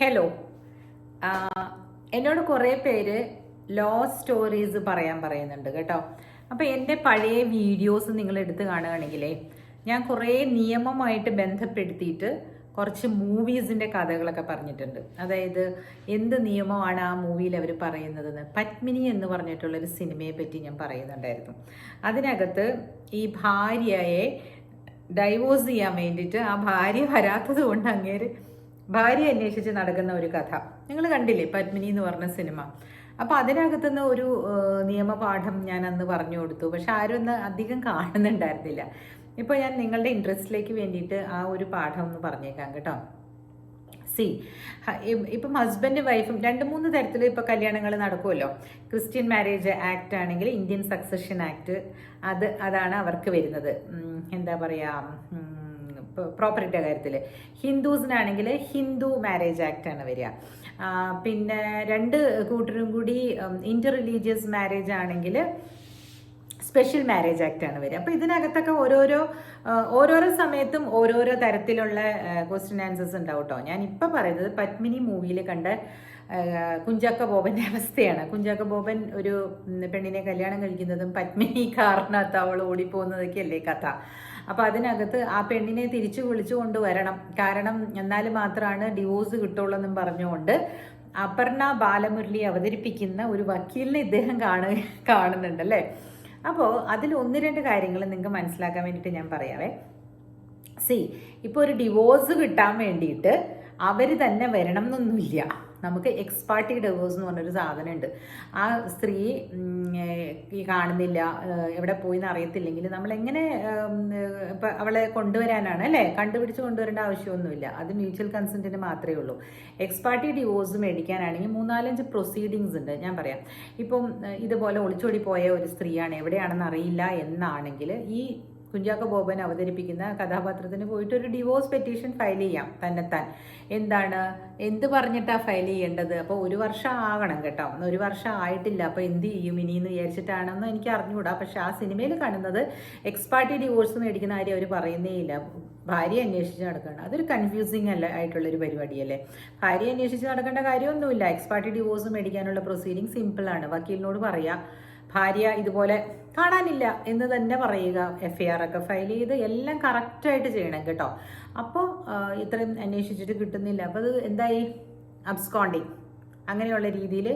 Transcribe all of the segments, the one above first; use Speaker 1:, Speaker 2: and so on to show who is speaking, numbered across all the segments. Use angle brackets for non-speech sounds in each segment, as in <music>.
Speaker 1: Hello എന്നോട് കുറേ പേര് ലോ സ്റ്റോറീസ് പറയാൻ പറയുന്നുണ്ട് കേട്ടോ. അപ്പോൾ എന്റെ പഴയ വീഡിയോസ് നിങ്ങൾ എടുത്ത് കാണുകയാണെങ്കിലേ ഞാൻ കുറേ നിയമമായിട്ട് ബന്ധപ്പെടുത്തിയിട്ട് കുറച്ച് മൂവീസിന്റെ കഥകളൊക്കെ പറഞ്ഞിട്ടുണ്ട്. അതായത് എന്ത് നിയമമാണ് ആ മൂവിയിൽ അവർ പറയുന്നതെന്ന്. പത്മിനി എന്ന് പറഞ്ഞിട്ടുള്ളൊരു സിനിമയെ പറ്റി ഞാൻ പറയുന്നുണ്ടായിരുന്നു. അതിനകത്ത് ഈ ഭാര്യയെ ഡൈവോഴ്സ് ചെയ്യാൻ വേണ്ടിയിട്ട് ആ ഭാര്യ വരാത്തത് കൊണ്ട് അങ്ങേര് ഭാര്യ അന്വേഷിച്ച് നടക്കുന്ന ഒരു കഥ. നിങ്ങൾ കണ്ടില്ലേ പത്മിനി എന്ന് പറഞ്ഞ സിനിമ? അപ്പോൾ അതിനകത്തുനിന്ന് ഒരു നിയമപാഠം ഞാൻ അന്ന് പറഞ്ഞു കൊടുത്തു. പക്ഷെ ആരും ഒന്ന് അധികം കാണുന്നുണ്ടായിരുന്നില്ല. ഇപ്പോൾ ഞാൻ നിങ്ങളുടെ ഇൻട്രസ്റ്റിലേക്ക് വേണ്ടിയിട്ട് ആ ഒരു പാഠം ഒന്ന് പറഞ്ഞേക്കാം കേട്ടോ. സി ഇപ്പം ഹസ്ബൻഡ് വൈഫും രണ്ട് മൂന്ന് തരത്തിൽ ഇപ്പോൾ കല്യാണങ്ങൾ നടക്കുമല്ലോ. ക്രിസ്ത്യൻ മാരേജ് ആക്ട് ആണെങ്കിൽ ഇന്ത്യൻ സക്സഷൻ ആക്ട് അത് അതാണ് അവർക്ക് വരുന്നത്. എന്താ പറയുക പ്രോപ്പർട്ടിയുടെ കാര്യത്തിൽ ഹിന്ദുസിനാണെങ്കിൽ ഹിന്ദു മാരേജ് ആക്ട് ആണ് വരിക. പിന്നെ രണ്ട് കൂട്ടരും കൂടി ഇന്റർ റിലീജിയസ് മാരേജ് ആണെങ്കിൽ സ്പെഷ്യൽ മാരേജ് ആക്ട് ആണ് വരിക. അപ്പോൾ ഇതിനകത്തൊക്കെ ഓരോരോ ഓരോരോ സമയത്തും ഓരോരോ തരത്തിലുള്ള ക്വസ്റ്റ്യൻ ആൻസേഴ്സ് ഉണ്ടാവും കേട്ടോ ഞാൻ ഇപ്പം പറയുന്നത് പത്മിനി മൂവിയിൽ കണ്ട കുഞ്ചാക്ക ബോബന്റെ അവസ്ഥയാണ്. കുഞ്ചാക്ക ബോബൻ ഒരു പെണ്ണിനെ കല്യാണം കഴിക്കുന്നതും പത്മിനി കാറിനകത്ത് അവൾ ഓടിപ്പോകുന്നതൊക്കെ അല്ലേ കഥ. അപ്പോൾ അതിനകത്ത് ആ പെണ്ണിനെ തിരിച്ചു വിളിച്ചു കൊണ്ടുവരണം. കാരണം എന്നാൽ മാത്രമാണ് ഡിവോഴ്സ് കിട്ടുള്ളൂ എന്നും പറഞ്ഞുകൊണ്ട് അപർണ ബാലമുരളി അവതരിപ്പിക്കുന്ന ഒരു വക്കീലിനെ ഇദ്ദേഹം കാണു കാണുന്നുണ്ട് അല്ലേ? അപ്പോൾ അതിൽ ഒന്ന് രണ്ട് കാര്യങ്ങൾ നിങ്ങൾക്ക് മനസ്സിലാക്കാൻ വേണ്ടിയിട്ട് ഞാൻ പറയാവേ. സി ഇപ്പോൾ ഒരു ഡിവോഴ്സ് കിട്ടാൻ വേണ്ടിയിട്ട് അവർ തന്നെ വരണം എന്നൊന്നുമില്ല നമുക്ക് എക്സ്പാർട്ടി ഡിവോഴ്സ് എന്ന് പറഞ്ഞൊരു സാധനമുണ്ട്. ആ സ്ത്രീ ഈ കാണുന്നില്ല എവിടെ പോയി എന്ന് അറിയത്തില്ലെങ്കിൽ നമ്മൾ എങ്ങനെ ഇപ്പം അവളെ കൊണ്ടുവരാനാണ് അല്ലേ? കണ്ടുപിടിച്ച് കൊണ്ടുവരേണ്ട ആവശ്യമൊന്നുമില്ല. അത് മ്യൂച്വൽ കൺസെന്റിന് മാത്രമേ ഉള്ളൂ. എക്സ്പാർട്ടി ഡിവോഴ്സ് മേടിക്കാനാണെങ്കിൽ മൂന്നാലഞ്ച് പ്രൊസീഡിങ്സ് ഉണ്ട്. ഞാൻ പറയാം. ഇപ്പം ഇതുപോലെ ഒളിച്ചോടി പോയ ഒരു സ്ത്രീയാണ് എവിടെയാണെന്ന് അറിയില്ല എന്നാണെങ്കിൽ ഈ കുഞ്ചാക്ക ബോബൻ അവതരിപ്പിക്കുന്ന കഥാപാത്രത്തിന് പോയിട്ട് ഒരു ഡിവോഴ്സ് പെറ്റീഷൻ ഫയൽ ചെയ്യാം തന്നെത്താൻ എന്താണ്? എന്ത് പറഞ്ഞിട്ടാ ഫയൽ ചെയ്യേണ്ടത്? അപ്പോൾ ഒരു വർഷം ആകണം കേട്ടോ. ഒരു വർഷം ആയിട്ടില്ല. അപ്പോൾ എന്ത് ചെയ്യും? ഇനിയെന്ന് വിചാരിച്ചിട്ടാണെന്ന് എനിക്ക് അറിഞ്ഞുകൂടാ. പക്ഷെ ആ സിനിമയിൽ കാണുന്നത് എക്സ്പാർട്ടി ഡിവോഴ്സ് മേടിക്കുന്ന കാര്യം അവർ പറയുന്നേ ഇല്ല. ഭാര്യ അന്വേഷിച്ച് നടക്കണം അതൊരു കൺഫ്യൂസിങ് അല്ല ആയിട്ടുള്ളൊരു പരിപാടിയല്ലേ? ഭാര്യ അന്വേഷിച്ച് നടക്കേണ്ട കാര്യമൊന്നുമില്ല. എക്സ്പാർട്ടി ഡിവോഴ്സ് മേടിക്കാനുള്ള പ്രൊസീഡിങ് സിമ്പിളാണ് വക്കീലിനോട് പറയാം. ഭാര്യ ഇതുപോലെ കാണാനില്ല എന്ന് തന്നെ പറയുക. എഫ് ഐ ആർ ഒക്കെ ഫയൽ ചെയ്ത് എല്ലാം കറക്റ്റായിട്ട് ചെയ്യണം കേട്ടോ. അപ്പോൾ ഇത്രയും അന്വേഷിച്ചിട്ട് കിട്ടുന്നില്ല. അപ്പോൾ അത് എന്തായി? അബ്സ്കോണ്ടിങ് അങ്ങനെയുള്ള രീതിയിൽ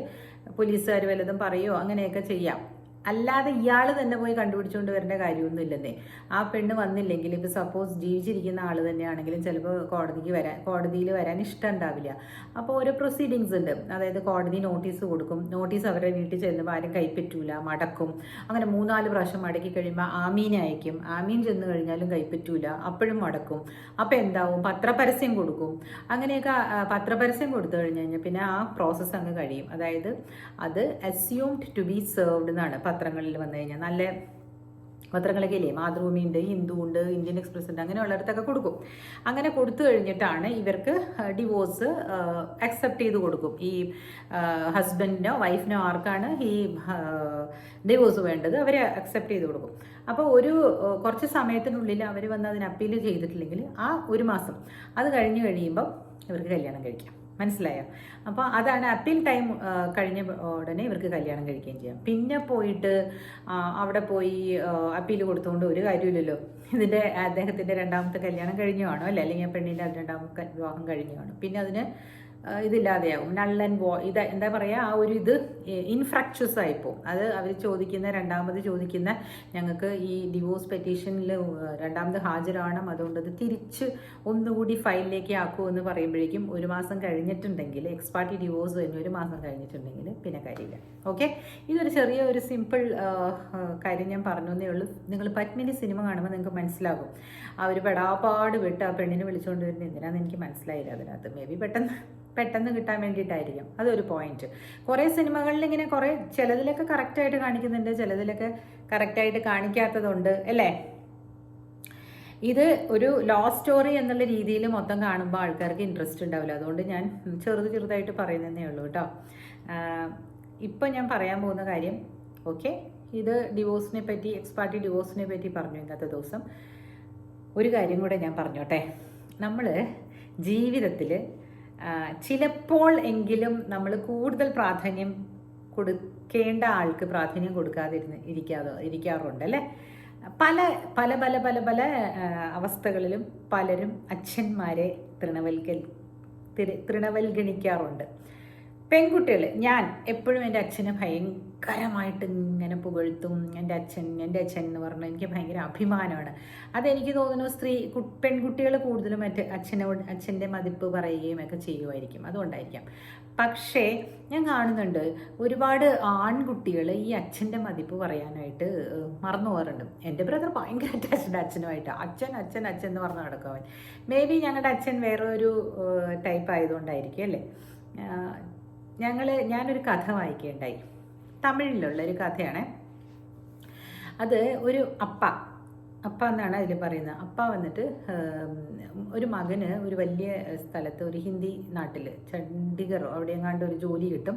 Speaker 1: പോലീസുകാർ വല്ലതും പറയുമോ അങ്ങനെയൊക്കെ ചെയ്യാം. അല്ലാതെ ഇയാൾ തന്നെ പോയി കണ്ടുപിടിച്ചുകൊണ്ട് വരേണ്ട കാര്യമൊന്നും ഇല്ലെന്നേ ആ പെണ്ണ് വന്നില്ലെങ്കിൽ ഇപ്പോൾ സപ്പോസ് ജീവിച്ചിരിക്കുന്ന ആൾ തന്നെയാണെങ്കിലും ചിലപ്പോൾ കോടതിക്ക് വരാൻ കോടതിയിൽ വരാൻ ഇഷ്ടം ഉണ്ടാവില്ല. അപ്പോൾ ഓരോ പ്രൊസീഡിങ്സ് ഉണ്ട്. അതായത് കോടതി നോട്ടീസ് കൊടുക്കും. നോട്ടീസ് അവരുടെ വീട്ടിൽ ചെല്ലുമ്പോൾ ആരും കൈപ്പറ്റൂല മടക്കും. അങ്ങനെ മൂന്നാൽ പ്രാവശ്യം മടക്കി കഴിയുമ്പോൾ ആമീൻ അയക്കും. ആമീൻ ചെന്ന് കഴിഞ്ഞാലും കൈപ്പറ്റൂല അപ്പോഴും മടക്കും. അപ്പോൾ എന്താവും? പത്രപരസ്യം കൊടുക്കും. അങ്ങനെയൊക്കെ പത്രപരസ്യം കൊടുത്തു കഴിഞ്ഞു കഴിഞ്ഞാൽ പിന്നെ ആ പ്രോസസ്സ് അങ്ങ് കഴിയും. അതായത് അത് അസ്യൂംഡ് ടു ബി സെർവ്ഡ് എന്നാണ്. പത്രങ്ങളിൽ വന്നു കഴിഞ്ഞാൽ നല്ല പത്രങ്ങളൊക്കെ ഇല്ലേ? മാതൃഭൂമി ഉണ്ട് ഹിന്ദു ഉണ്ട് ഇന്ത്യൻ എക്സ്പ്രസ് ഉണ്ട് അങ്ങനെയുള്ളിടത്തൊക്കെ കൊടുക്കും. അങ്ങനെ കൊടുത്തു കഴിഞ്ഞിട്ടാണ് ഇവർക്ക് ഡിവോഴ്സ് അക്സെപ്റ്റ് ചെയ്ത് കൊടുക്കും. ഈ ഹസ്ബൻഡിനോ വൈഫിനോ ആർക്കാണ് ഈ ഡിവോഴ്സ് വേണ്ടത് അവരെ അക്സെപ്റ്റ് ചെയ്ത് കൊടുക്കും. അപ്പോൾ ഒരു കുറച്ച് സമയത്തിനുള്ളിൽ അവർ വന്ന് അതിന് അപ്പീൽ ചെയ്തിട്ടില്ലെങ്കിൽ ആ ഒരു മാസം അത് കഴിഞ്ഞ് കഴിയുമ്പം ഇവർക്ക് കല്യാണം കഴിക്കാം. മനസ്സിലായോ? അപ്പോൾ അതാണ് അപ്പീൽ ടൈം കഴിഞ്ഞ ഉടനെ ഇവർക്ക് കല്യാണം കഴിക്കുകയും ചെയ്യാം. പിന്നെ പോയിട്ട് അവിടെ പോയി അപ്പീൽ കൊടുത്തുകൊണ്ട് ഒരു കാര്യമില്ലല്ലോ. ഇതിന്റെ അദ്ദേഹത്തിന്റെ രണ്ടാമത്തെ കല്യാണം കഴിഞ്ഞു കാണും അല്ലെ? അല്ലെങ്കിൽ പെണ്ണിന്റെ രണ്ടാമത്തെ വിവാഹം കഴിഞ്ഞു കാണും. പിന്നെ അതിന് ആ, ഇതില്ലാതെയാവും. നള്ളൻ വോ ഇത് എന്താ പറയുക ആ ഒരു ഇത് ഇൻഫ്രാക്ച്വസ് ആയിപ്പോവും. അത് അവർ ചോദിക്കുന്ന രണ്ടാമത് ചോദിക്കുന്ന ഞങ്ങൾക്ക് ഈ ഡിവോഴ്സ് പെറ്റീഷനിൽ രണ്ടാമത് ഹാജരാകണം അതുകൊണ്ട് അത് തിരിച്ച് ഒന്നുകൂടി ഫയലിലേക്ക് ആക്കൂ എന്ന് പറയുമ്പോഴേക്കും ഒരു മാസം കഴിഞ്ഞിട്ടുണ്ടെങ്കിൽ എക്സ്പാർട്ടി ഡിവോഴ്സ് തന്നെ ഒരു മാസം കഴിഞ്ഞിട്ടുണ്ടെങ്കിൽ പിന്നെ കാര്യമില്ല. ഓക്കെ ഇതൊരു ചെറിയ ഒരു സിമ്പിൾ കാര്യം ഞാൻ പറഞ്ഞു എന്നേ ഉള്ളൂ. നിങ്ങൾ പത്മിനി സിനിമ കാണുമ്പോൾ നിങ്ങൾക്ക് മനസ്സിലാകും. ആ ഒരു പെടാപ്പാട് വിട്ട് ആ പെണ്ണിനെ വിളിച്ചുകൊണ്ട് വരുന്നത് എന്തിനാന്ന് എനിക്ക് മനസ്സിലായില്ല അതിനകത്ത്. മേ ബി പെട്ടെന്ന് പെട്ടെന്ന് കിട്ടാൻ വേണ്ടിയിട്ടായിരിക്കും. അതൊരു പോയിന്റ് കുറേ സിനിമകളിൽ ഇങ്ങനെ കുറേ ചിലതിലൊക്കെ കറക്റ്റായിട്ട് കാണിക്കുന്നുണ്ട് ചിലതിലൊക്കെ കറക്റ്റായിട്ട് കാണിക്കാത്തതുണ്ട് അല്ലേ? ഇത് ഒരു ലോ സ്റ്റോറി എന്നുള്ള രീതിയിൽ മൊത്തം കാണുമ്പോൾ ആൾക്കാർക്ക് ഇൻട്രസ്റ്റ് ഉണ്ടാവില്ല. അതുകൊണ്ട് ഞാൻ ചെറുത് ചെറുതായിട്ട് പറയുന്നതേ ഉള്ളൂ കേട്ടോ. ഇപ്പം ഞാൻ പറയാൻ പോകുന്ന കാര്യം ഓക്കെ ഇത് ഡിവോഴ്സിനെ പറ്റി എക്സ്പാർട്ടി ഡിവോഴ്സിനെ പറ്റി പറഞ്ഞു ഇന്നത്തെ ദിവസം. ഒരു കാര്യം കൂടെ ഞാൻ പറഞ്ഞോട്ടെ. നമ്മൾ ജീവിതത്തിൽ ചിലപ്പോൾ എങ്കിലും നമ്മൾ കൂടുതൽ പ്രാധാന്യം കൊടുക്കേണ്ട ആൾക്ക് പ്രാധാന്യം കൊടുക്കാതിരുന്ന് ഇരിക്കാതെ ഇരിക്കാറുണ്ട് അല്ലേ? പല പല പല പല പല അവസ്ഥകളിലും പലരും അച്ഛന്മാരെ തിര- തൃണവൽഗണിക്കാറുണ്ട്. പെൺകുട്ടികൾ ഞാൻ എപ്പോഴും എന്റെ അച്ഛനെ ഭയങ്കരമായിട്ട് ഇങ്ങനെ പുകഴ്ത്തും. എന്റെ അച്ഛൻ എന്റെ അച്ഛൻ എന്ന് പറഞ്ഞാൽ എനിക്ക് ഭയങ്കര അഭിമാനമാണ്. അതെനിക്ക് തോന്നുന്നു സ്ത്രീ പെൺകുട്ടികൾ കൂടുതലും മറ്റ് അച്ഛനോട് അച്ഛന്റെ മതിപ്പ് പറയുകയും ഒക്കെ ചെയ്യുമായിരിക്കും. അതുകൊണ്ടായിരിക്കാം. പക്ഷേ ഞാൻ കാണുന്നുണ്ട് ഒരുപാട് ആൺകുട്ടികൾ ഈ അച്ഛന്റെ മതിപ്പ് പറയാനായിട്ട് മറന്നു പോകാറുണ്ട്. എന്റെ ബ്രദർ ഭയങ്കര അറ്റാച്ച്ഡ് അച്ഛനുമായിട്ട്. അച്ഛൻ അച്ഛൻ അച്ഛൻ എന്ന് പറഞ്ഞു നടക്കും അവൻ. മേ ബി ഞങ്ങളുടെ അച്ഛൻ വേറെ ഒരു ടൈപ്പ് ആയതുകൊണ്ടായിരിക്കും അല്ലേ? ഞങ്ങൾ ഞാനൊരു കഥ വായിക്കുകയുണ്ടായി തമിഴിലുള്ള ഒരു കഥയാണ്. അത് ഒരു അപ്പ. അപ്പ എന്നാണ് അതിൽ പറയുന്നത്. അപ്പ വന്നിട്ട് ഒരു മകന് ഒരു വലിയ സ്ഥലത്ത് ഒരു ഹിന്ദി നാട്ടിൽ ചണ്ഡീഗർ അവിടെ എങ്ങാണ്ട് ഒരു ജോലി കിട്ടും.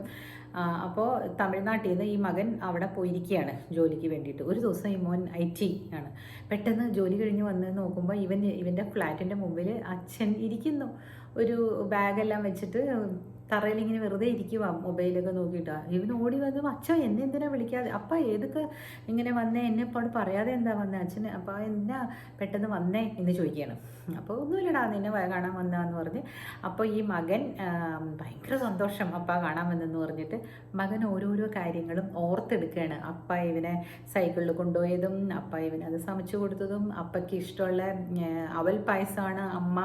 Speaker 1: അപ്പോൾ തമിഴ്നാട്ടിൽ നിന്ന് ഈ മകൻ അവിടെ പോയിരിക്കുകയാണ് ജോലിക്ക് വേണ്ടിയിട്ട്. ഒരു ദിവസം ഈ മോൻ ഐ ടി ആണ്. പെട്ടെന്ന് ജോലി കഴിഞ്ഞ് വന്ന് നോക്കുമ്പോൾ ഇവൻ ഇവന്റെ ഫ്ലാറ്റിന്റെ മുമ്പിൽ അച്ഛൻ ഇരിക്കുന്നു. ഒരു ബാഗെല്ലാം വെച്ചിട്ട് തറയിൽ ഇങ്ങനെ വെറുതെ ഇരിക്കുക മൊബൈലൊക്കെ നോക്കിയിട്ടാ. ഇവൻ ഓടി വന്നു അച്ഛൻ എന്നെ എന്തിനാ വിളിക്കാതെ? അപ്പ ഏതൊക്കെ ഇങ്ങനെ വന്നേ? എന്നെ ഇപ്പോൾ പറയാതെ എന്താ വന്നേ? അച്ഛന് അപ്പ എന്നാ പെട്ടെന്ന് വന്നേ എന്ന് ചോദിക്കുകയാണ്. അപ്പോൾ ഒന്നുമില്ലടാ നിന്നെ കാണാൻ വന്നതെന്ന് പറഞ്ഞ്. അപ്പോൾ ഈ മകൻ ഭയങ്കര സന്തോഷം അപ്പ കാണാൻ വന്നെന്ന് പറഞ്ഞിട്ട് മകൻ ഓരോരോ കാര്യങ്ങളും ഓർത്തെടുക്കുകയാണ് അപ്പ ഇവനെ സൈക്കിളിൽ കൊണ്ടുപോയതും അപ്പ ഇവനത് അത് സமைച്ചു കൊടുത്തതും അപ്പയ്ക്ക് ഇഷ്ടമുള്ള അവൽ പായസമാണ് അമ്മ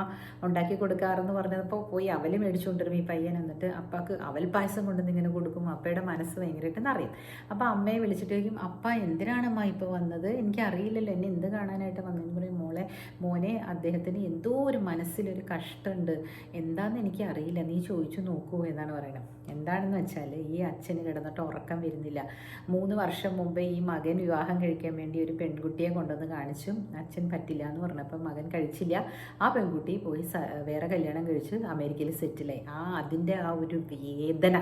Speaker 1: ഉണ്ടാക്കി കൊടുക്കാറെന്ന് പറഞ്ഞപ്പോൾ പോയി അവൽ മേടിച്ചുകൊണ്ടിരും ഈ പയ്യൻ എന്നിട്ട് അപ്പക്ക് അവൽ പായസം കൊണ്ടുവന്ന് ഇങ്ങനെ കൊടുക്കും. അപ്പയുടെ മനസ്സ് ഭയങ്കരമായിട്ട് നിറയും. അപ്പോൾ അമ്മയെ വിളിച്ചിട്ട് ചോദിക്കും അപ്പ എന്തിനാണ് അമ്മ ഇപ്പോൾ വന്നത്? എനിക്ക് അറിയില്ലല്ലോ എന്നെ എന്ത് കാണാനായിട്ട് വന്നതെന്ന് പറയും. മോളെ മോനെ അദ്ദേഹത്തിന് എന്തോ ഒരു മനസ്സിലൊരു കഷ്ടമുണ്ട് എന്താണെന്ന് എനിക്ക് അറിയില്ല നീ ചോദിച്ചു നോക്കൂ എന്നാണ് പറയുന്നത് എന്താണെന്ന് വെച്ചാൽ ഈ അച്ഛന് കിടന്നിട്ട് ഉറക്കം വരുന്നില്ല. മൂന്ന് വർഷം മുമ്പേ ഈ മകൻ വിവാഹം കഴിക്കാൻ വേണ്ടി ഒരു പെൺകുട്ടിയെ കൊണ്ടുവന്ന് കാണിച്ചു അച്ഛൻ പറ്റില്ല എന്ന് പറഞ്ഞപ്പോൾ മകൻ കഴിച്ചില്ല. ആ പെൺകുട്ടി പോയി വേറെ കല്യാണം കഴിച്ച് അമേരിക്കയിൽ സെറ്റിലായി. ആ അതിന്റെ ആ ഒരു വേദന.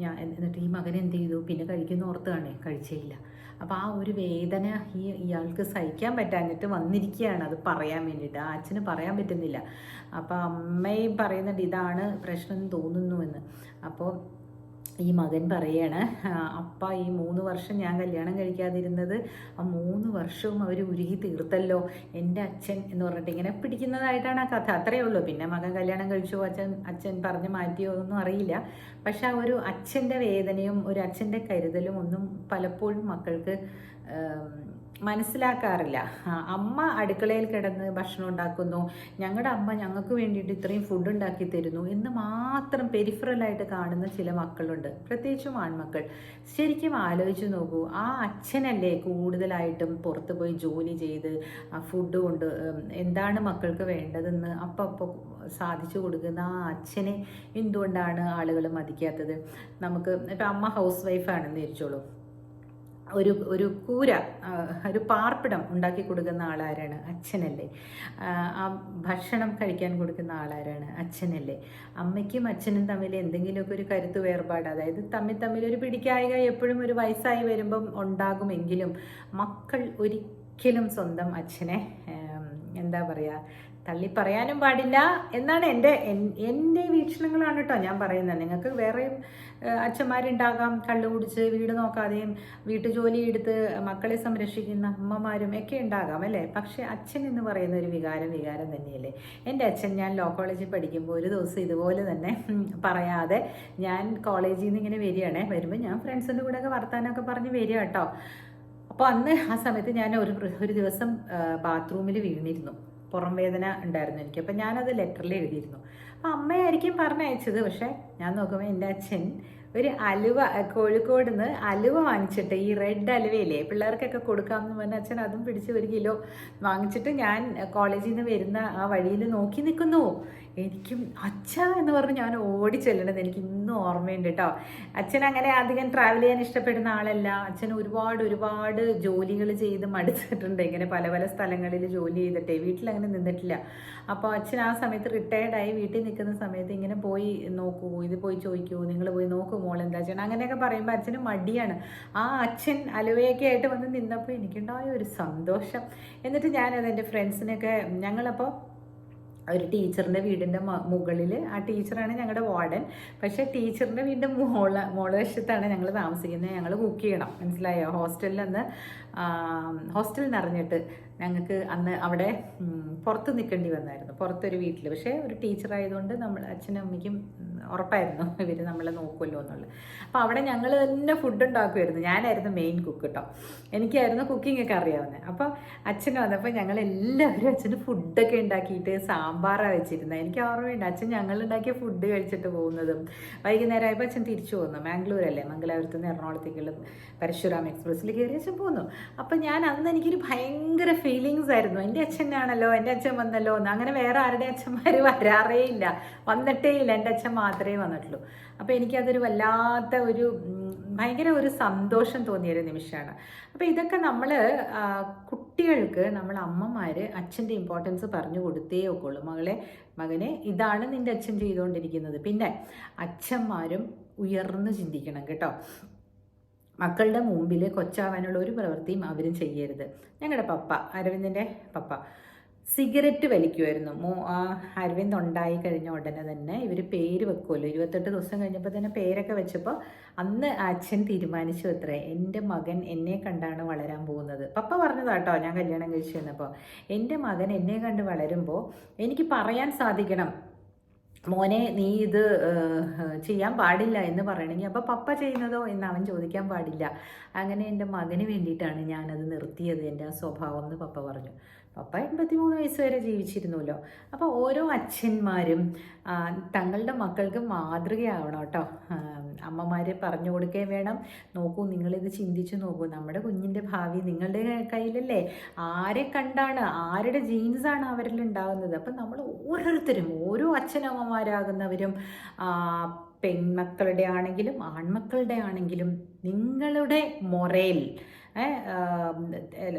Speaker 1: ഞാൻ എന്നിട്ട് ഈ മകൻ എന്ത് ചെയ്തു? പിന്നെ കഴിക്കുന്ന കഴിച്ചേ കഴിച്ചില്ല അപ്പോൾ ആ ഒരു വേദന ഈ ഇയാൾക്ക് സഹിക്കാൻ പറ്റാഞ്ഞിട്ട് വന്നിരിക്കുകയാണ്. അത് പറയാൻ വേണ്ടിയിട്ട്. ആ അച്ഛന് പറയാൻ പറ്റുന്നില്ല. അപ്പോൾ അമ്മയും പറയുന്നുണ്ട് ഇതാണ് പ്രശ്നം തോന്നുന്നുവെന്ന്. അപ്പോൾ ഈ മകൻ പറയാണ് അപ്പ ഈ മൂന്ന് വർഷം ഞാൻ കല്യാണം കഴിക്കാതിരുന്നത് ആ മൂന്ന് വർഷവും അവർ ഉരുകി തീർത്തല്ലോ എന്റെ അച്ഛൻ എന്ന് പറഞ്ഞിട്ട് ഇങ്ങനെ പിടിക്കുന്നതായിട്ടാണ് ആ കഥ. അത്രയേ ഉള്ളൂ. പിന്നെ മകൻ കല്യാണം കഴിച്ചോ അച്ഛൻ അച്ഛൻ പറഞ്ഞ് മാറ്റിയോ ഒന്നും അറിയില്ല. പക്ഷെ ആ ഒരു അച്ഛന്റെ വേദനയും ഒരു അച്ഛന്റെ കരുതലും ഒന്നും പലപ്പോഴും മക്കൾക്ക് മനസ്സിലാക്കാറില്ല. അമ്മ അടുക്കളയിൽ കിടന്ന് ഭക്ഷണം ഉണ്ടാക്കുന്നു. ഞങ്ങളുടെ അമ്മ ഞങ്ങൾക്ക് വേണ്ടിയിട്ട് ഇത്രയും ഫുഡ് ഉണ്ടാക്കി തരുന്നു എന്ന് മാത്രം പെരിഫറലായിട്ട് കാണുന്ന ചില മക്കളുണ്ട്. പ്രത്യേകിച്ചും ആൺമക്കൾ. ശരിക്കും ആലോചിച്ച് നോക്കൂ ആ അച്ഛനല്ലേ കൂടുതലായിട്ടും പുറത്ത് പോയി ജോലി ചെയ്ത് ഫുഡ് കൊണ്ട് എന്താണ് മക്കൾക്ക് വേണ്ടതെന്ന് അപ്പം അപ്പോൾ സാധിച്ചു കൊടുക്കുന്ന ആ അച്ഛനെ എന്തുകൊണ്ടാണ് ആളുകൾ മതിക്കാത്തത്? നമുക്ക് ഇപ്പം അമ്മ ഹൗസ് വൈഫാണെന്ന് വിചാരിച്ചോളൂ. ഒരു ഒരു കൂര ഒരു പാർപ്പിടം ഉണ്ടാക്കി കൊടുക്കുന്ന ആളാരാണ്? അച്ഛനല്ലേ. ആ, ഭക്ഷണം കഴിക്കാൻ കൊടുക്കുന്ന ആളാരാണ്? അച്ഛനല്ലേ. അമ്മയ്ക്കും അച്ഛനും തമ്മിൽ എന്തെങ്കിലുമൊക്കെ ഒരു കരുത്ത് വേർപാട് അതായത് തമ്മിൽ തമ്മിൽ ഒരു പിടിക്കായിക എപ്പോഴും ഒരു വയസ്സായി വരുമ്പം ഉണ്ടാകുമെങ്കിലും മക്കൾ ഒരിക്കലും സ്വന്തം അച്ഛനെ എന്താ പറയുക തള്ളി പറയാനും പാടില്ല എന്നാണ് എന്റെ എൻ- എന്റെ വീക്ഷണങ്ങളാണ് കേട്ടോ ഞാൻ പറയുന്നത്. നിങ്ങൾക്ക് വേറെയും അച്ഛന്മാരുണ്ടാകാം കള്ളു കുടിച്ച് വീട് നോക്കാതെയും വീട്ടുജോലി എടുത്ത് മക്കളെ സംരക്ഷിക്കുന്ന അമ്മമാരും ഒക്കെ ഉണ്ടാകാം അല്ലേ? പക്ഷേ അച്ഛൻ എന്ന് പറയുന്ന ഒരു വികാരം വികാരം തന്നെയല്ലേ? എന്റെ അച്ഛൻ ഞാൻ ലോ കോളേജിൽ പഠിക്കുമ്പോൾ ഒരു ദിവസം ഇതുപോലെ തന്നെ പറയാതെ ഞാൻ കോളേജിൽ നിന്ന് ഇങ്ങനെ വരികയാണേ. വരുമ്പോൾ ഞാൻ ഫ്രണ്ട്സിന്റെ കൂടെയൊക്കെ വർത്താനമൊക്കെ പറഞ്ഞ് വരിക കേട്ടോ. അപ്പോൾ അന്ന് ആ സമയത്ത് ഞാൻ ഒരു ഒരു ദിവസം ബാത്റൂമിൽ വീണിരുന്നു. പുറം വേദന ഉണ്ടായിരുന്നു എനിക്ക്. അപ്പം ഞാനത് ലെറ്ററിൽ എഴുതിയിരുന്നു. അപ്പം അമ്മയായിരിക്കും പറഞ്ഞയച്ചത്. പക്ഷേ ഞാൻ നോക്കുമ്പോൾ എന്റെ അച്ഛൻ ഒരു അലുവ കോഴിക്കോട് നിന്ന് അലുവ വാങ്ങിച്ചിട്ട് ഈ റെഡ് അലുവയില്ലേ പിള്ളേർക്കൊക്കെ കൊടുക്കാമെന്ന് പറഞ്ഞ അച്ഛൻ അതും പിടിച്ച് ഒരു കിലോ വാങ്ങിച്ചിട്ട് ഞാൻ കോളേജിൽ നിന്ന് വരുന്ന ആ വഴിയിൽ നോക്കി നിൽക്കുന്നു. എനിക്കും അച്ഛ എന്ന് പറഞ്ഞ് ഞാൻ ഓടി ചെല്ലണത് എനിക്ക് ഇന്നും ഓർമ്മയുണ്ട് കേട്ടോ അച്ഛൻ അങ്ങനെ അധികം ട്രാവൽ ചെയ്യാൻ ഇഷ്ടപ്പെടുന്ന ആളല്ല. അച്ഛൻ ഒരുപാട് ഒരുപാട് ജോലികൾ ചെയ്ത് മടിച്ചിട്ടുണ്ട് ഇങ്ങനെ പല പല സ്ഥലങ്ങളിൽ ജോലി ചെയ്തിട്ടേ വീട്ടിൽ അങ്ങനെ നിന്നിട്ടില്ല. അപ്പോൾ അച്ഛൻ ആ സമയത്ത് റിട്ടയർഡ് ആയി വീട്ടിൽ നിൽക്കുന്ന സമയത്ത് ഇങ്ങനെ പോയി നോക്കൂ ഇത് പോയി ചോദിക്കൂ നിങ്ങൾ പോയി നോക്കൂ മോൾ എന്താ ചെയ്യണം. അങ്ങനെയൊക്കെ പറയുമ്പോൾ അച്ഛന് മടിയാണ്. ആ അച്ഛൻ അലുവയൊക്കെ ആയിട്ട് വന്ന് നിന്നപ്പോൾ എനിക്കുണ്ടായ ഒരു സന്തോഷം. എന്നിട്ട് ഞാനത് എന്റെ ഫ്രണ്ട്സിനൊക്കെ ഞങ്ങളപ്പോൾ ഒരു ടീച്ചറിന്റെ വീടിന്റെ മുകളിൽ ആ ടീച്ചറാണ് ഞങ്ങളുടെ വാർഡൻ. പക്ഷേ ടീച്ചറിന്റെ വീടിന്റെ മോള മോള വശത്താണ് ഞങ്ങൾ താമസിക്കുന്നത് ഞങ്ങൾ കുക്ക് ചെയ്യണം. മനസ്സിലായോ? ഹോസ്റ്റലിൽ അന്ന് ഹോസ്റ്റലിൽ നിറഞ്ഞിട്ട് ഞങ്ങൾക്ക് അന്ന് അവിടെ പുറത്ത് നിൽക്കേണ്ടി വന്നായിരുന്നു. പുറത്തൊരു വീട്ടിൽ പക്ഷേ ഒരു ടീച്ചറായതുകൊണ്ട് നമ്മൾ അച്ഛനും അമ്മയ്ക്കും ഉറപ്പായിരുന്നു ഇവർ നമ്മളെ നോക്കുമല്ലോ എന്നുള്ളത്. അപ്പോൾ അവിടെ ഞങ്ങൾ തന്നെ ഫുഡ് ഉണ്ടാക്കുമായിരുന്നു ഞാനായിരുന്നു മെയിൻ കുക്ക് കേട്ടോ എനിക്കായിരുന്നു കുക്കിംഗ് ഒക്കെ അറിയാവുന്നത് അപ്പോൾ അച്ഛൻ വന്നപ്പോൾ ഞങ്ങൾ എല്ലാവരും അച്ഛന് ഫുഡൊക്കെ ഉണ്ടാക്കിയിട്ട് സാമ്പാറാണ് വെച്ചിരുന്നത് എനിക്ക് ഓർമ്മയുണ്ട് അച്ഛൻ ഞങ്ങൾ ഉണ്ടാക്കിയ ഫുഡ് കഴിച്ചിട്ട് പോകുന്നതും. വൈകുന്നേരം ആയപ്പോൾ അച്ഛൻ തിരിച്ചു പോകുന്നു മാംഗ്ലൂരല്ലേ? മംഗലാപുരത്ത് നിന്ന് എറണാകുളത്തേക്കുള്ള പരശുരാം എക്സ്പ്രസ്സിൽ കയറി അച്ഛൻ പോന്നു. അപ്പം ഞാൻ അന്ന് എനിക്കൊരു ഭയങ്കര ഫീലിങ്സ് ആയിരുന്നു. എന്റെ അച്ഛനാണല്ലോ എന്റെ അച്ഛൻ വന്നല്ലോ? എന്ന്. അങ്ങനെ വേറെ ആരുടെ അച്ഛന്മാർ <laughs> വരാറേ ഇല്ല. വന്നിട്ടേ ഇല്ല. എന്റെ അച്ഛൻ മാത്രമേ വന്നിട്ടുള്ളൂ. അപ്പോൾ എനിക്കതൊരു വല്ലാത്ത ഒരു ഭയങ്കര ഒരു സന്തോഷം തോന്നിയൊരു നിമിഷമാണ്. അപ്പോൾ ഇതൊക്കെ നമ്മൾ കുട്ടികൾക്ക് നമ്മൾ അമ്മമാർ അച്ഛന്റെ ഇമ്പോർട്ടൻസ് പറഞ്ഞു കൊടുത്തേ ഒക്കുള്ളൂ. മകളെ മകനെ ഇതാണ് നിന്റെ അച്ഛൻ ചെയ്തുകൊണ്ടിരിക്കുന്നത്. പിന്നെ അച്ഛന്മാരും ഉയർന്ന് ചിന്തിക്കണം കേട്ടോ. മക്കളുടെ മുമ്പിൽ കൊച്ചാവാനുള്ള ഒരു പ്രവൃത്തിയും അവരും ചെയ്യരുത്. ഞങ്ങളുടെ പപ്പ അരവിന്ദിന്റെ പപ്പ. സിഗരറ്റ് വലിക്കുമായിരുന്നു മോ ആ അരവിന്ദ് ഉണ്ടായി കഴിഞ്ഞ ഉടനെ തന്നെ ഇവർ പേര് വെക്കുമല്ലോ ഇരുപത്തെട്ട് ദിവസം കഴിഞ്ഞപ്പോൾ തന്നെ പേരൊക്കെ വെച്ചപ്പോൾ അന്ന് അച്ഛൻ തീരുമാനിച്ചു അത്രേ. എന്റെ മകൻ എന്നെ കണ്ടാണ് വളരാൻ പോകുന്നത്. പപ്പ പറഞ്ഞതാട്ടോ ഞാൻ കല്യാണം കഴിച്ചു വന്നപ്പോൾ എന്റെ മകൻ എന്നെ കണ്ട് വളരുമ്പോൾ എനിക്ക് പറയാൻ സാധിക്കണം. മോനെ നീ ഇത് ചെയ്യാൻ പാടില്ല എന്ന് പറയണമെങ്കിൽ അപ്പോൾ പപ്പ ചെയ്യുന്നതോ എന്ന് അവൻ ചോദിക്കാൻ പാടില്ല. അങ്ങനെ എന്റെ മകന് വേണ്ടിയിട്ടാണ് ഞാനത് നിർത്തിയത്. എന്റെ ആ സ്വഭാവം എന്ന് പപ്പ പറഞ്ഞു. പപ്പ എൺപത്തിമൂന്ന് വയസ്സ് വരെ ജീവിച്ചിരുന്നല്ലോ. അപ്പോൾ ഓരോ അച്ഛന്മാരും തങ്ങളുടെ മക്കൾക്ക് മാതൃകയാവണം കേട്ടോ. അമ്മമാരെ പറഞ്ഞു കൊടുക്കുകയും വേണം. നോക്കൂ നിങ്ങളിത് ചിന്തിച്ചു നോക്കൂ. നമ്മുടെ കുഞ്ഞിന്റെ ഭാവി നിങ്ങളുടെ കയ്യിലല്ലേ? ആരെ കണ്ടാണ് ആരുടെ ജീൻസാണ് അവരിൽ ഉണ്ടാകുന്നത് അപ്പം നമ്മൾ ഓരോരുത്തരും ഓരോ അച്ഛനമ്മമാരാകുന്നവരും പെൺമക്കളുടെ ആണെങ്കിലും ആൺമക്കളുടെ ആണെങ്കിലും നിങ്ങളുടെ മൊറേൽ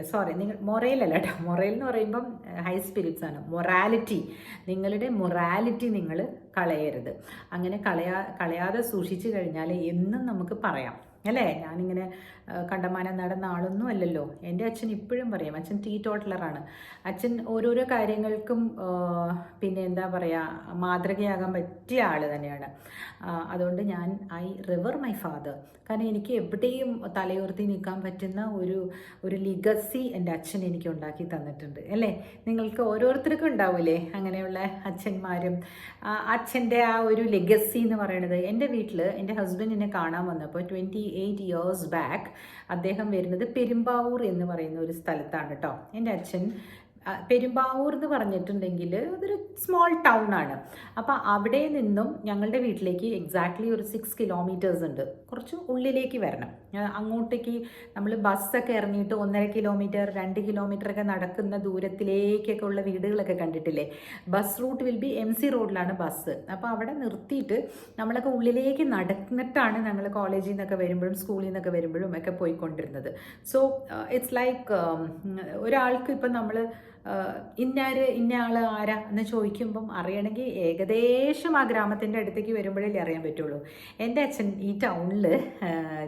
Speaker 1: സോറി നിങ്ങൾ മൊറയിലല്ല കേട്ടോ. മൊറയിൽ എന്ന് പറയുമ്പം ഹൈ സ്പിരിറ്റ്സ് ആണ്. മൊറാലിറ്റി നിങ്ങളുടെ മൊറാലിറ്റി നിങ്ങൾ കളയരുത്. അങ്ങനെ കളയാ കളയാതെ സൂക്ഷിച്ചു കഴിഞ്ഞാൽ എന്നും നമുക്ക് പറയാം. അല്ലേ? ഞാനിങ്ങനെ കണ്ടമാനം നടന്ന ആളൊന്നും അല്ലല്ലോ. എന്റെ അച്ഛൻ ഇപ്പോഴും പറയും അച്ഛൻ ടീ ടോട്ടലറാണ് അച്ഛൻ ഓരോരോ കാര്യങ്ങൾക്കും പിന്നെ എന്താ പറയുക മാതൃകയാകാൻ പറ്റിയ ആൾ തന്നെയാണ്. അതുകൊണ്ട് ഞാൻ ഐ റിവർ മൈ ഫാദർ കാരണം എനിക്ക് എവിടെയും തലയുർത്തി നിൽക്കാൻ പറ്റുന്ന ഒരു ഒരു ലിഗസി എന്റെ അച്ഛൻ എനിക്ക് ഉണ്ടാക്കി തന്നിട്ടുണ്ട്. അല്ലേ? നിങ്ങൾക്ക് ഓരോരുത്തർക്കും ഉണ്ടാവില്ലേ അങ്ങനെയുള്ള അച്ഛന്മാരും? അച്ഛന്റെ ആ ഒരു ലെഗസി എന്ന് പറയുന്നത് എന്റെ വീട്ടിൽ എന്റെ ഹസ്ബൻഡിനെ കാണാൻ വന്നപ്പോൾ ട്വന്റി എയ്റ്റ് ഇയേഴ്സ് ബാക്ക് അദ്ദേഹം വരുന്നത് പെരുമ്പാവൂർ എന്ന് പറയുന്ന ഒരു സ്ഥലത്താണ് കേട്ടോ. എന്റെ അച്ഛൻ പെരുമ്പാവൂർ എന്ന് പറഞ്ഞിട്ടുണ്ടെങ്കിൽ അതൊരു സ്മോൾ ടൗൺ ആണ്. അപ്പോൾ അവിടെ നിന്നും ഞങ്ങളുടെ വീട്ടിലേക്ക് എക്സാക്ട്ലി ഒരു സിക്സ് കിലോമീറ്റേഴ്സ് ഉണ്ട്. കുറച്ച് ഉള്ളിലേക്ക് വരണം. അങ്ങോട്ടേക്ക് നമ്മൾ ബസ്സൊക്കെ ഇറങ്ങിയിട്ട് ഒന്നര കിലോമീറ്റർ രണ്ട് കിലോമീറ്റർ ഒക്കെ നടക്കുന്ന ദൂരത്തിലേക്കൊക്കെ ഉള്ള വീടുകളൊക്കെ കണ്ടിട്ടില്ലേ? ബസ് റൂട്ട് വിൽ ബി എം സി റോഡിലാണ് ബസ് അപ്പോൾ അവിടെ നിർത്തിയിട്ട് നമ്മളൊക്കെ ഉള്ളിലേക്ക് നടന്നിട്ടാണ് ഞങ്ങൾ കോളേജിൽ നിന്നൊക്കെ വരുമ്പോഴും സ്കൂളിൽ നിന്നൊക്കെ വരുമ്പോഴും ഒക്കെ പോയിക്കൊണ്ടിരുന്നത്. സോ ഇറ്റ്സ് ലൈക്ക് ഒരാൾക്ക് ഇപ്പം നമ്മൾ ഇന്നാര് ഇന്ന ആൾ ആരാ എന്ന് ചോദിക്കുമ്പം അറിയണമെങ്കിൽ ഏകദേശം ആ ഗ്രാമത്തിന്റെ അടുത്തേക്ക് വരുമ്പോഴേ അറിയാൻ പറ്റുള്ളൂ. എന്റെ അച്ഛൻ ഈ ടൗണിൽ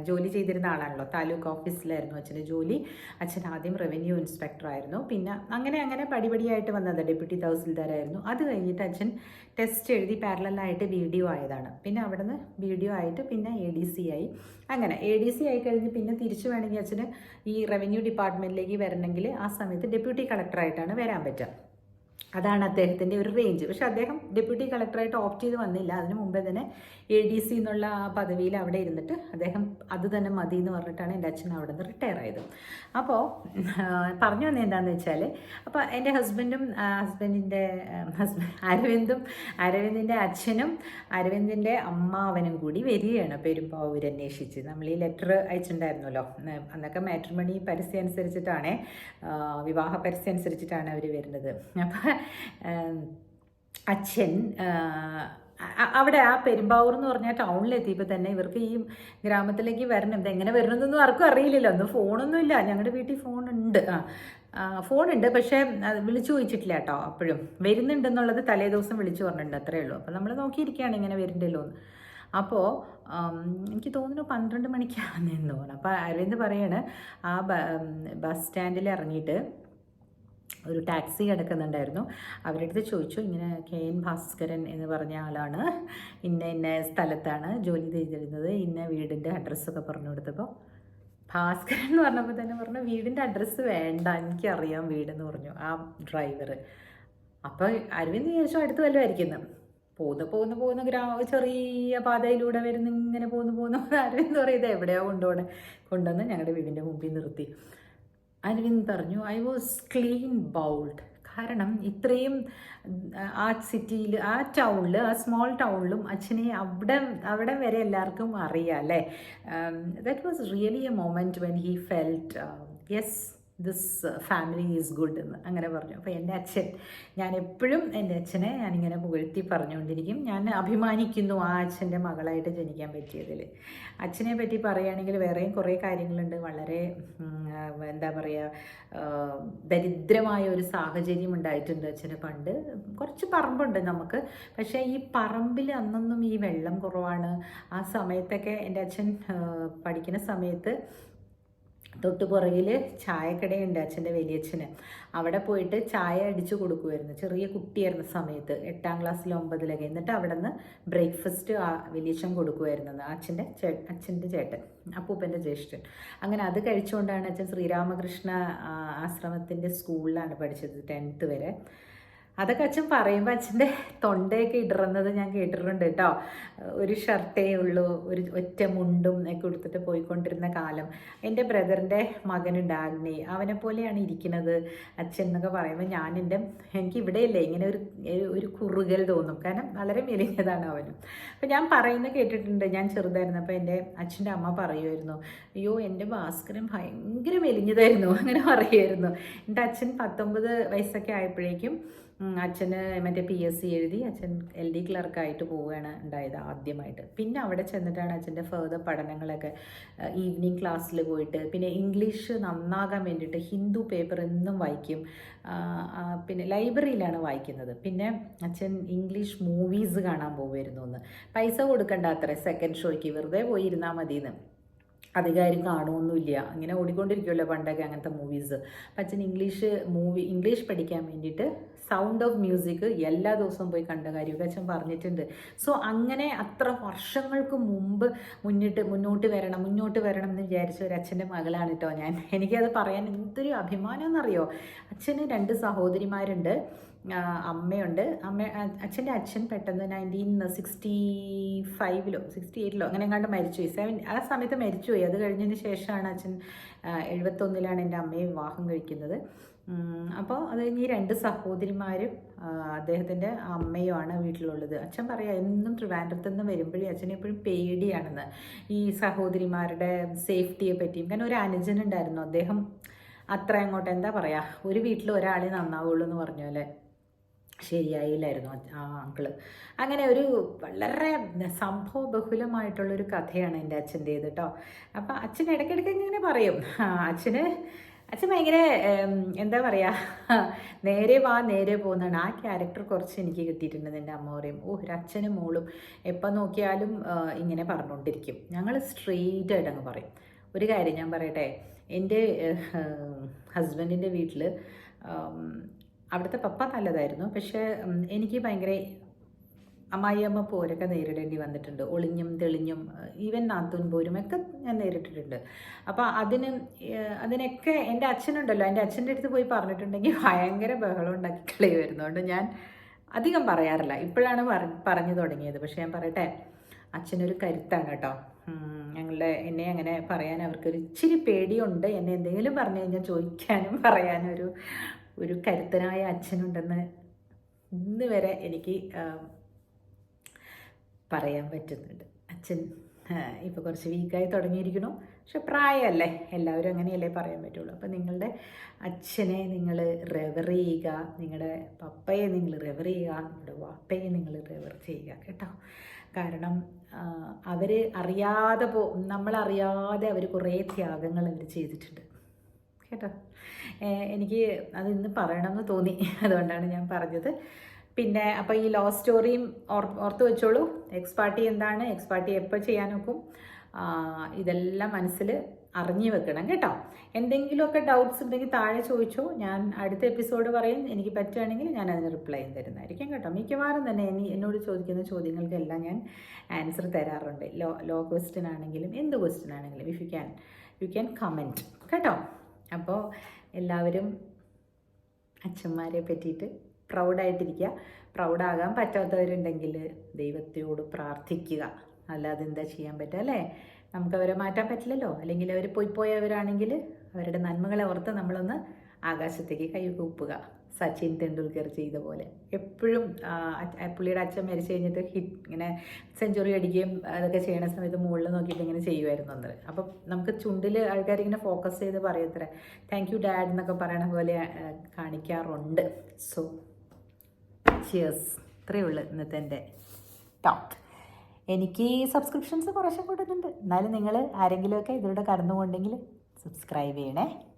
Speaker 1: ജോലി ചെയ്തിരുന്ന ആളാണല്ലോ. താലൂക്ക് ഓഫീസിലായിരുന്നു അച്ഛന്റെ ജോലി. അച്ഛൻ ആദ്യം റവന്യൂ ഇൻസ്പെക്ടർ ആയിരുന്നു. പിന്നെ അങ്ങനെ അങ്ങനെ പടിപടിയായിട്ട് വന്നത് ഡെപ്യൂട്ടി തഹസിൽദാരായിരുന്നു. അത് കഴിഞ്ഞിട്ട് അച്ഛൻ ടെസ്റ്റ് എഴുതി പാരലായിട്ട് ബി ഡി ഒ ആയതാണ്. പിന്നെ അവിടുന്ന് ബി ഡി ഒ ആയിട്ട് പിന്നെ എ ഡി സി ആയി. അങ്ങനെ എ ഡി സി ആയി കഴിഞ്ഞ് പിന്നെ തിരിച്ചു വേണമെങ്കിൽ അച്ഛന് ഈ റവന്യൂ ഡിപ്പാർട്ട്മെന്റിലേക്ക് വരണമെങ്കിൽ ആ സമയത്ത് ഡെപ്യൂട്ടി കളക്ടറായിട്ടാണ് വരാൻ പറ്റുക. അതാണ് അദ്ദേഹത്തിന്റെ ഒരു റേഞ്ച് പക്ഷെ അദ്ദേഹം ഡെപ്യൂട്ടി കളക്ടറായിട്ട് ഓപ്റ്റ് ചെയ്ത് വന്നില്ല. അതിന് മുമ്പേ തന്നെ എ ഡി സി എന്നുള്ള ആ പദവിയിൽ അവിടെ ഇരുന്നിട്ട് അദ്ദേഹം അത് തന്നെ മതി എന്ന് പറഞ്ഞിട്ടാണ് എന്റെ അച്ഛൻ അവിടെ നിന്ന് റിട്ടയർ ആയത്. അപ്പോൾ പറഞ്ഞു വന്നത് എന്താണെന്ന് വെച്ചാൽ അപ്പോൾ എന്റെ ഹസ്ബൻഡും ഹസ്ബൻഡിന്റെ ഹസ്ബൻഡ് അരവിന്ദും അരവിന്ദിന്റെ അച്ഛനും അരവിന്ദിന്റെ അമ്മാവനും കൂടി വരികയാണ് പെരുമ്പാവൂർ അന്വേഷിച്ച്. നമ്മൾ ഈ ലെറ്റർ അയച്ചിട്ടുണ്ടായിരുന്നല്ലോ. അന്നൊക്കെ മാട്രിമണി പരസ്യം അനുസരിച്ചിട്ടാണ് വിവാഹ പരസ്യം അനുസരിച്ചിട്ടാണ് അവർ വരുന്നത്. അപ്പോൾ അച്ഛൻ അവിടെ ആ പെരുമ്പാവൂർ എന്ന് പറഞ്ഞ ടൗണിലെത്തിയപ്പോൾ തന്നെ ഇവർക്ക് ഈ ഗ്രാമത്തിലേക്ക് വരണം. ഇത് എങ്ങനെ വരണമെന്നൊന്നും ആർക്കും അറിയില്ലല്ലോ. ഒന്ന് ഫോണൊന്നും ഇല്ല. ഞങ്ങളുടെ വീട്ടിൽ ഫോണുണ്ട് ആ ഫോണുണ്ട് പക്ഷേ വിളിച്ചു ചോദിച്ചിട്ടില്ല കേട്ടോ അപ്പോഴും. വരുന്നുണ്ടെന്നുള്ളത് തലേ ദിവസം വിളിച്ചു പറഞ്ഞിട്ടുണ്ട്. അത്രേ ഉള്ളൂ. അപ്പോൾ നമ്മൾ നോക്കിയിരിക്കുകയാണ് ഇങ്ങനെ വരുന്നുണ്ടല്ലോ എന്ന്. അപ്പോൾ എനിക്ക് തോന്നുന്നു പന്ത്രണ്ട് മണിക്കാണെന്ന് തോന്നുന്നു. അപ്പോൾ അരവിന്ദ് പറയാണ് ആ ബസ് സ്റ്റാൻഡിൽ ഇറങ്ങിയിട്ട് ഒരു ടാക്സി കിടക്കുന്നുണ്ടായിരുന്നു. അവരുടെ അടുത്ത് ചോദിച്ചു ഇങ്ങനെ കെ എൻ ഭാസ്കരൻ എന്ന് പറഞ്ഞ ആളാണ്. ഇന്ന ഇന്ന സ്ഥലത്താണ് ജോലി ചെയ്തിരുന്നത്. ഇന്ന വീടിന്റെ അഡ്രസ്സൊക്കെ പറഞ്ഞു കൊടുത്തപ്പോൾ ഭാസ്കരൻ എന്ന് പറഞ്ഞപ്പോൾ തന്നെ പറഞ്ഞു വീടിന്റെ അഡ്രസ്സ് വേണ്ട. എനിക്കറിയാം വീടെന്ന് പറഞ്ഞു ആ ഡ്രൈവർ അപ്പോൾ അരവിന്ദ് വിചാരിച്ചു അടുത്ത് വല്ലതുമായിരിക്കുന്നു പോകുന്ന പോകുന്ന പോകുന്ന ഗ്രാമ ചെറിയ പാതയിലൂടെ വരുന്ന ഇങ്ങനെ പോകുന്നു പോകുന്ന അരവിന്ദ് പറയും ഇത് എവിടെയാ കൊണ്ടുപോകണേ കൊണ്ടുവന്ന് ഞങ്ങളുടെ വീടിന്റെ മുമ്പിൽ നിർത്തി. അരവിന്ദ് പറഞ്ഞു ഐ വാസ് ക്ലീൻ ബൗൾഡ് കാരണം ഇത്രയും ആ സിറ്റിയിൽ ആ ടൗണിൽ ആ സ്മോൾ ടൗണിലും അച്ഛനെ അവിടെ അവിടെ വരെ എല്ലാവർക്കും അറിയാം അല്ലേ? That was really a moment when he felt yes this family is good എന്ന് അങ്ങനെ പറഞ്ഞു. അപ്പോൾ എന്റെ അച്ഛൻ ഞാൻ എപ്പോഴും എന്റെ അച്ഛനെ ഞാനിങ്ങനെ പുകഴ്ത്തി പറഞ്ഞുകൊണ്ടിരിക്കും. ഞാൻ അഭിമാനിക്കുന്നു ആ അച്ഛന്റെ മകളായിട്ട് ജനിക്കാൻ പറ്റിയതിൽ. അച്ഛനെ പറ്റി പറയുകയാണെങ്കിൽ വേറെയും കുറേ കാര്യങ്ങളുണ്ട്. വളരെ എന്താ പറയുക ദരിദ്രമായ ഒരു സാഹചര്യം ഉണ്ടായിട്ടുണ്ട് അച്ഛന് പണ്ട്. കുറച്ച് പറമ്പുണ്ട് നമുക്ക്. പക്ഷേ ഈ പറമ്പിൽ അന്നൊന്നും ഈ വെള്ളം കുറവാണ്. ആ സമയത്തൊക്കെ എന്റെ അച്ഛൻ പഠിക്കുന്ന സമയത്ത് തൊട്ട് പുറകിൽ ചായക്കടയുണ്ട് അച്ഛന്റെ വലിയച്ഛന്. അവിടെ പോയിട്ട് ചായ അടിച്ചു കൊടുക്കുമായിരുന്നു ചെറിയ കുട്ടിയായിരുന്ന സമയത്ത് എട്ടാം ക്ലാസ്സിൽ ഒമ്പതിലൊക്കെ. എന്നിട്ട് അവിടെ നിന്ന് ബ്രേക്ക്ഫാസ്റ്റ് വലിയച്ഛൻ കൊടുക്കുമായിരുന്നത് അച്ഛന്റെ ചേ അച്ഛന്റെ ചേട്ടൻ അപ്പൂപ്പന്റെ ജ്യേഷ്ഠൻ. അങ്ങനെ അത് കഴിച്ചുകൊണ്ടാണ് അച്ഛൻ ശ്രീരാമകൃഷ്ണ ആശ്രമത്തിന്റെ സ്കൂളിലാണ് പഠിച്ചത് ടെൻത്ത് വരെ. അതൊക്കെ അച്ഛൻ പറയുമ്പോൾ അച്ഛന്റെ തൊണ്ടയൊക്കെ ഇടറുന്നത് ഞാൻ കേട്ടിട്ടുണ്ട് കേട്ടോ. ഒരു ഷർട്ടേ ഉള്ളൂ ഒരു ഒറ്റ മുണ്ടും ഒക്കെ കൊടുത്തിട്ട് പോയിക്കൊണ്ടിരുന്ന കാലം. എന്റെ ബ്രദറിന്റെ മകനുണ്ട് ആഗ്നി അവനെ പോലെയാണ് ഇരിക്കുന്നത് അച്ഛൻ എന്നൊക്കെ പറയുമ്പോൾ ഞാൻ എന്റെ എനിക്ക് ഇവിടെയല്ലേ ഇങ്ങനെ ഒരു ഒരു- കുറുകൽ തോന്നും. കാരണം വളരെ മെലിഞ്ഞതാണ് അവനും. അപ്പം ഞാൻ പറയുന്നത് കേട്ടിട്ടുണ്ട് ഞാൻ ചെറുതായിരുന്നപ്പോൾ എന്റെ അച്ഛന്റെ അമ്മ പറയുമായിരുന്നു അയ്യോ എന്റെ ഭാസ്കരൻ ഭയങ്കര മെലിഞ്ഞതായിരുന്നു. അങ്ങനെ പറയുമായിരുന്നു. എന്റെ അച്ഛൻ പത്തൊമ്പത് വയസ്സൊക്കെ ആയപ്പോഴേക്കും അച്ഛന് മറ്റേ പി എസ് സി എഴുതി അച്ഛൻ എൽ ഡി ക്ലർക്കായിട്ട് പോവുകയാണ് ഉണ്ടായത് ആദ്യമായിട്ട്. പിന്നെ അവിടെ ചെന്നിട്ടാണ് അച്ഛന്റെ ഫെർദർ പഠനങ്ങളൊക്കെ ഈവനിങ് ക്ലാസ്സിൽ പോയിട്ട് പിന്നെ ഇംഗ്ലീഷ് നന്നാകാൻ വേണ്ടിയിട്ട് ഹിന്ദു പേപ്പർ എന്നും വായിക്കും. പിന്നെ ലൈബ്രറിയിലാണ് വായിക്കുന്നത്. പിന്നെ അച്ഛൻ ഇംഗ്ലീഷ് മൂവീസ് കാണാൻ പോകുമായിരുന്നു എന്ന് പൈസ കൊടുക്കണ്ട അത്ര സെക്കൻഡ് ഷോയ്ക്ക് വെറുതെ പോയി ഇരുന്നാൽ മതിയെന്ന്. അധികാരം കാണുമൊന്നുമില്ല ഇങ്ങനെ ഓടിക്കൊണ്ടിരിക്കുമല്ലോ പണ്ടൊക്കെ അങ്ങനത്തെ മൂവീസ് അപ്പം അച്ഛൻ ഇംഗ്ലീഷ് മൂവി ഇംഗ്ലീഷ് പഠിക്കാൻ വേണ്ടിയിട്ട് സൗണ്ട് ഓഫ് മ്യൂസിക് എല്ലാ ദിവസവും പോയി കണ്ട കാര്യമൊക്കെ അച്ഛൻ പറഞ്ഞിട്ടുണ്ട്. സോ അങ്ങനെ അത്ര വർഷങ്ങൾക്ക് മുമ്പ് മുന്നിട്ട് മുന്നോട്ട് വരണം മുന്നോട്ട് വരണം എന്ന് വിചാരിച്ച ഒരു അച്ഛന്റെ മകളാണ് കേട്ടോ ഞാൻ. എനിക്കത് പറയാൻ എന്തൊരു അഭിമാനം എന്നറിയോ അച്ഛന് രണ്ട് സഹോദരിമാരുണ്ട്. അമ്മയുണ്ട്. അമ്മ അച്ഛന്റെ അച്ഛൻ പെട്ടെന്ന് നയന്റീൻ സിക്സ്റ്റി ഫൈവിലോ സിക്സ്റ്റി എയ്റ്റിലോ അങ്ങനെ കണ്ട് മരിച്ചുപോയി സെവൻ ആ സമയത്ത് മരിച്ചുപോയി അത് കഴിഞ്ഞതിന് ശേഷമാണ് അച്ഛൻ എഴുപത്തൊന്നിലാണ് എന്റെ അമ്മയെ വിവാഹം കഴിക്കുന്നത്. അപ്പോൾ അത് ഈ രണ്ട് സഹോദരിമാരും അദ്ദേഹത്തിന്റെ അമ്മയുമാണ് വീട്ടിലുള്ളത്. അച്ഛൻ പറയാം എന്നും ട്രിവാൻഡ്രത്തു നിന്ന് വരുമ്പോഴേ അച്ഛനെ എപ്പോഴും പേടിയാണെന്ന്. ഈ സഹോദരിമാരുടെ സേഫ്റ്റിയെ പറ്റിയും. കാരണം ഒരു അനുജനുണ്ടായിരുന്നു അദ്ദേഹം അത്ര അങ്ങോട്ട് എന്താ പറയുക ഒരു വീട്ടിൽ ഒരാളെ നന്നാവുള്ളൂ എന്ന് പറഞ്ഞ പോലെ ശരിയായില്ലായിരുന്നു ആ- അങ്കിൾ. അങ്ങനെ ഒരു വളരെ സംഭവ ബഹുലമായിട്ടുള്ളൊരു കഥയാണ് എന്റെ അച്ഛന്റേത് കേട്ടോ അപ്പം അച്ഛൻ ഇടയ്ക്കിടയ്ക്ക് ഇങ്ങനെ പറയും അച്ഛന് അച്ഛൻ ഭയങ്കര എന്താ പറയുക <laughs> നേരെ വാ നേരെ പോകുന്നതാണ് ആ ക്യാരക്ടർ കുറച്ച് എനിക്ക് കിട്ടിയിട്ടുണ്ട് എന്റെ അമ്മ പറയും. ഓ ഒരു അച്ഛനും മോളും എപ്പോൾ നോക്കിയാലും ഇങ്ങനെ പറഞ്ഞുകൊണ്ടിരിക്കും. ഞങ്ങൾ സ്ട്രെയിറ്റ് ആയിട്ട് അങ്ങ് പറയും. ഒരു കാര്യം ഞാൻ പറയട്ടെ എന്റെ ഹസ്ബൻഡിന്റെ വീട്ടിൽ അവിടുത്തെ പപ്പ നല്ലതായിരുന്നു. പക്ഷേ എനിക്ക് ഭയങ്കര അമ്മായിയമ്മ പോരൊക്കെ നേരിടേണ്ടി വന്നിട്ടുണ്ട്. ഒളിഞ്ഞും തെളിഞ്ഞും ഈവൻ നാത്തൂൻ പോരും ഒക്കെ ഞാൻ നേരിട്ടിട്ടുണ്ട്. അപ്പോൾ അതിന് അതിനൊക്കെ എന്റെ അച്ഛനുണ്ടല്ലോ. എന്റെ അച്ഛന്റെ അടുത്ത് പോയി പറഞ്ഞിട്ടുണ്ടെങ്കിൽ ഭയങ്കര ബഹളം ഉണ്ടാക്കി കളയുമായിരുന്നു. അതുകൊണ്ട് ഞാൻ അധികം പറയാറില്ല. ഇപ്പോഴാണ് പറഞ്ഞു തുടങ്ങിയത്. പക്ഷേ ഞാൻ പറയട്ടെ അച്ഛനൊരു കരുത്താണ് കേട്ടോ. ഞങ്ങളുടെ എന്നെ അങ്ങനെ പറയാൻ അവർക്കൊരു ഇച്ചിരി പേടിയുണ്ട്. എന്നെ എന്തെങ്കിലും പറഞ്ഞു കഴിഞ്ഞാൽ ചോദിക്കാനും പറയാനും ഒരു ഒരു കരുത്തനായ അച്ഛനുണ്ടെന്ന് ഇന്ന് വരെ എനിക്ക് പറയാൻ പറ്റുന്നുണ്ട്. അച്ഛൻ ഇപ്പോൾ കുറച്ച് വീക്കായി തുടങ്ങിയിരിക്കണു പക്ഷെ പ്രായമല്ലേ? എല്ലാവരും അങ്ങനെയല്ലേ പറയാൻ പറ്റുള്ളൂ. അപ്പോൾ നിങ്ങളുടെ അച്ഛനെ നിങ്ങൾ റെവർ ചെയ്യുക നിങ്ങളുടെ പപ്പയെ നിങ്ങൾ റെവർ ചെയ്യുക നിങ്ങളുടെ വാപ്പയെ നിങ്ങൾ റെവർ ചെയ്യുക കേട്ടോ. കാരണം അവർ അറിയാതെ പോ നമ്മളറിയാതെ അവർ കുറേ ത്യാഗങ്ങൾ അവർ ചെയ്തിട്ടുണ്ട്. കേട്ടോ? എനിക്ക് അത് ഇന്ന് പറയണമെന്ന് തോന്നി. അതുകൊണ്ടാണ് ഞാൻ പറഞ്ഞത്. പിന്നെ അപ്പോൾ ഈ ലോ സ്റ്റോറിയും ഓർ ഓർത്ത് വെച്ചോളൂ. എക്സ് പാർട്ടി എന്താണ്? എക്സ് പാർട്ടി എപ്പോൾ ചെയ്യാൻ നോക്കും? ഇതെല്ലാം മനസ്സിൽ അറിഞ്ഞു വെക്കണം കേട്ടോ. എന്തെങ്കിലുമൊക്കെ ഡൗട്ട്സ് ഉണ്ടെങ്കിൽ താഴെ ചോദിച്ചോ. ഞാൻ അടുത്ത എപ്പിസോഡ് പറയും. എനിക്ക് പറ്റുകയാണെങ്കിൽ ഞാൻ അതിന് റിപ്ലൈ തരുന്നതായിരിക്കും കേട്ടോ. മിക്കവാറും തന്നെ ഇനി എന്നോട് ചോദിക്കുന്ന ചോദ്യങ്ങൾക്കെല്ലാം ഞാൻ ആൻസർ തരാറുണ്ട്. ലോ ലോ ക്വസ്റ്റ്യൻ ആണെങ്കിലും എന്ത് ക്വസ്റ്റ്യൻ ആണെങ്കിലും if you can you can comment കേട്ടോ. അപ്പോൾ എല്ലാവരും അച്ഛന്മാരെ പറ്റിയിട്ട് പ്രൗഡായിട്ടിരിക്കുക. പ്രൗഡാകാൻ പറ്റാത്തവരുണ്ടെങ്കിൽ ദൈവത്തോട് പ്രാർത്ഥിക്കുക. അല്ലാതെ എന്താ ചെയ്യാൻ പറ്റുക അല്ലേ? നമുക്ക് അവരെ മാറ്റാൻ പറ്റില്ലല്ലോ. അല്ലെങ്കിൽ അവർ പോയി പോയവരാണെങ്കിൽ അവരുടെ നന്മകളെ ഓർത്ത് നമ്മളൊന്ന് ആകാശത്തേക്ക് കൈകൂപ്പുക. സച്ചിൻ തെണ്ടുൽക്കർ ചെയ്ത പോലെ. എപ്പോഴും പുള്ളിയുടെ അച്ഛൻ മരിച്ചു കഴിഞ്ഞിട്ട് ഹിറ്റ് ഇങ്ങനെ സെഞ്ചുറി അടിക്കുകയും അതൊക്കെ ചെയ്യണ സമയത്ത് മുകളിൽ നോക്കിയിട്ട് ഇങ്ങനെ ചെയ്യുമായിരുന്നു അത് അപ്പം നമുക്ക് ചുണ്ടിൽ ആൾക്കാർ ഇങ്ങനെ ഫോക്കസ് ചെയ്ത് പറയത്ര താങ്ക് യു ഡാഡ് എന്നൊക്കെ പറയണ പോലെ കാണിക്കാറുണ്ട്. സോ ചിയേഴ്സ് ഇത്രയേ ഉള്ളൂ ഇന്നത്തെ എന്റെ ടോക്ക് എനിക്ക് സബ്സ്ക്രിപ്ഷൻസ് കുറച്ച് കൂട്ടുന്നുണ്ട്. എന്നാലും നിങ്ങൾ ആരെങ്കിലുമൊക്കെ ഇതിലൂടെ കടന്നുകൊണ്ടെങ്കിൽ സബ്സ്ക്രൈബ് ചെയ്യണേ.